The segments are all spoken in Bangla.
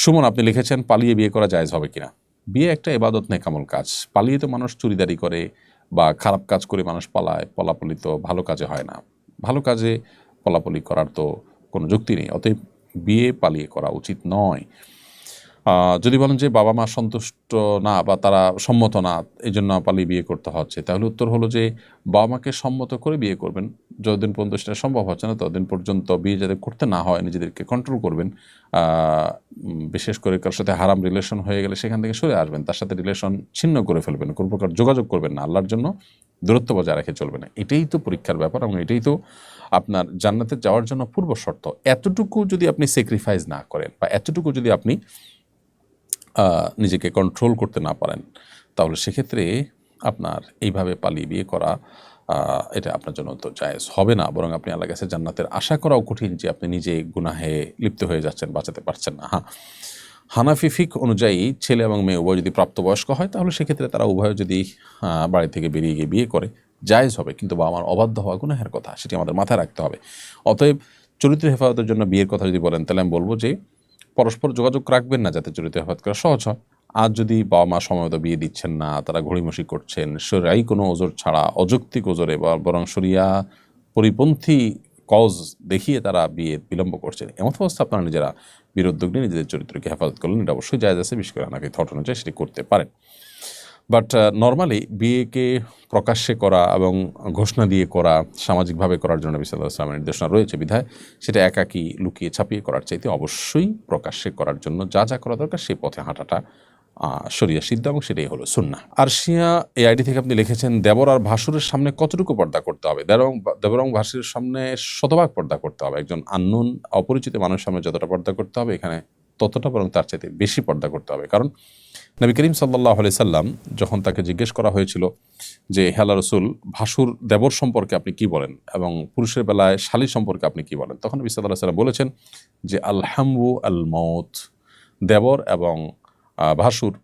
সুমন, আপনি লিখেছেন, পালিয়ে বিয়ে করা জায়জ হবে কিনা? বিয়ে একটা এবাদত নেকামল কাজ। পালিয়ে তো মানুষ চুরিদারি করে বা খারাপ কাজ করে মানুষ পালায়, পলাপলি তো ভালো কাজে হয় না। ভালো কাজে পলাপলি করার তো কোনো যুক্তি নেই। অতএব বিয়ে পালিয়ে করা উচিত নয়। যদি বলেন যে বাবা মা সন্তুষ্ট না বা তারা সম্মত না, এই জন্য পালিয়ে বিয়ে করতে হচ্ছে, তাহলে উত্তর হলো যে বাবা মাকে সম্মত করে বিয়ে করবেন। যতদিন পর্যন্ত সেটা সম্ভব হচ্ছে না, ততদিন পর্যন্ত বিয়ে যাতে করতে না হয়, নিজেদেরকে কন্ট্রোল করবেন। বিশেষ করে কারোর সাথে হারাম রিলেশন হয়ে গেলে সেখান থেকে সরে আসবেন, তার সাথে রিলেশন ছিন্ন করে ফেলবেন, কোনো প্রকার যোগাযোগ করবেন না, আল্লাহর জন্য দূরত্ব বজায় রেখে চলবে না। এটাই তো পরীক্ষার ব্যাপার এবং এটাই তো আপনার জান্নাতে যাওয়ার জন্য পূর্ব শর্ত। এতটুকু যদি আপনি স্যাক্রিফাইস না করেন বা এতটুকু যদি আপনি নিজেকে কন্ট্রোল করতে না পারেন, তাহলে সেক্ষেত্রে আপনার এইভাবে পালিয়ে বিয়ে করা এটা আপনার জন্য তো জায়েজ হবে না। বরং আপনি আল্লাহ কাছে জান্নাতের আশা করাও কঠিন যে আপনি নিজে গুনাহে লিপ্ত হয়ে যাচ্ছেন, বাঁচাতে পারছেন না। হ্যাঁ হানাফি ফিক অনুযায়ী ছেলে এবং মেয়ে উভয় যদি প্রাপ্তবয়স্ক হয়, তাহলে সেক্ষেত্রে তারা উভয় যদি বাড়ি থেকে বেরিয়ে গিয়ে বিয়ে করে, জায়েজ হবে। কিন্তু বাবা আমার অবাধ্য হওয়া গুনাহের কথা, সেটি আমাদের মাথায় রাখতে হবে। অতএব চরিত্র হেফাজতের জন্য বিয়ের কথা যদি বলেন, তাহলে আমি বলব যে পরস্পর যোগাযোগ রাখবেন না যাতে চরিত্র হেফাজত করা সহজ হয়। আর যদি বাবা মা সময় বিয়ে দিচ্ছেন না, তারা ঘড়িমসি করছেন, সরাই কোনো ওজোর ছাড়া, অযৌক্তিক ওজোরে বা বরং সরিয়া পরিপন্থী কজ দেখিয়ে তারা বিয়ে বিলম্ব করছেন। এমন অবস্থা আপনারা নিজেরা বিরোধ নিয়ে নিজেদের চরিত্রকে হেফাজত করলেন এটা অবশ্যই যায় আছে, বিশেষ করে হানাফি ঘটনা চাই সেটি করতে পারেন। বাট নর্মালি বিয়েকে প্রকাশ্যে করা এবং ঘোষণা দিয়ে করা, সামাজিকভাবে করার জন্য ইসলামের নির্দেশনা রয়েছে, বিধায় সেটা একাকী লুকিয়ে ছাপিয়ে করার চাইতে অবশ্যই প্রকাশ্যে করার জন্য যা যা করা দরকার সেই পথে হাঁটাটা শরিয়া সিদ্ধ এবং সেটাই হলো সুন্না আর আরশিয়া এই আইডি থেকে আপনি লিখেছেন, দেবর আর ভাসুরের সামনে কতটুকু পর্দা করতে হবে? দেবর দেবর ভাসুরের সামনে শতভাগ পর্দা করতে হবে। একজন আননোন, অপরিচিত মানুষের সামনে যতটা পর্দা করতে হবে, এখানে ততটা বরং তার চাইতে বেশি পর্দা করতে হবে। কারণ নবী করিম সাল্লাহ আলি সাল্লাম যখন তাকে জিজ্ঞেস করা হয়েছিল যে হেলা রসুল ভাসুর দেবর সম্পর্কে আপনি কি বলেন এবং পুরুষের বেলায় শালী সম্পর্কে আপনি কি বলেন? তখন নবী সাল্লাহ সাল্লাম বলেছেন যে আলহামু আল মৌত দেবর এবং ভাসুর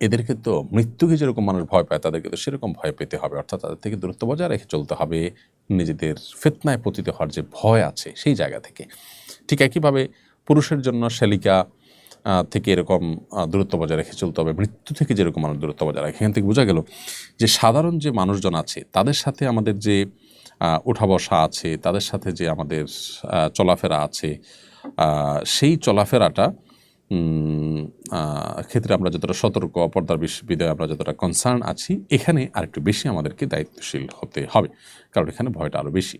এদেরকে তো মৃত্যুকে যেরকম মানুষ ভয় পায় তাদেরকে তো সেরকম ভয় পেতে হবে। অর্থাৎ তাদের থেকে দূরত্ব বজায় রেখে চলতে হবে। নিজেদের ফেতনায় পতিত হওয়ার যে ভয় আছে সেই জায়গা থেকে। ঠিক একইভাবে পুরুষের জন্য আহ, থেকে এরকম দূরত্ব বজায় রেখে চলতে হবে, মৃত্যু থেকে যেরকম মানুষ দূরত্ব বজায় রাখে। এখান থেকে বোঝা গেল যে সাধারণ যে মানুষজন আছে, তাদের সাথে আমাদের যে ওঠা বসা আছে, তাদের সাথে যে আমাদের চলাফেরা আছে সেই চলাফেরাটা ক্ষেত্রে আমরা যতটা সতর্ক পর্দার বিশ্ববিদ্যালয়ে আমরা যতটা কনসার্ন আছি, এখানে আরেকটু বেশি আমাদেরকে দায়িত্বশীল হতে হবে, কারণ এখানে ভয়টা আরও বেশি।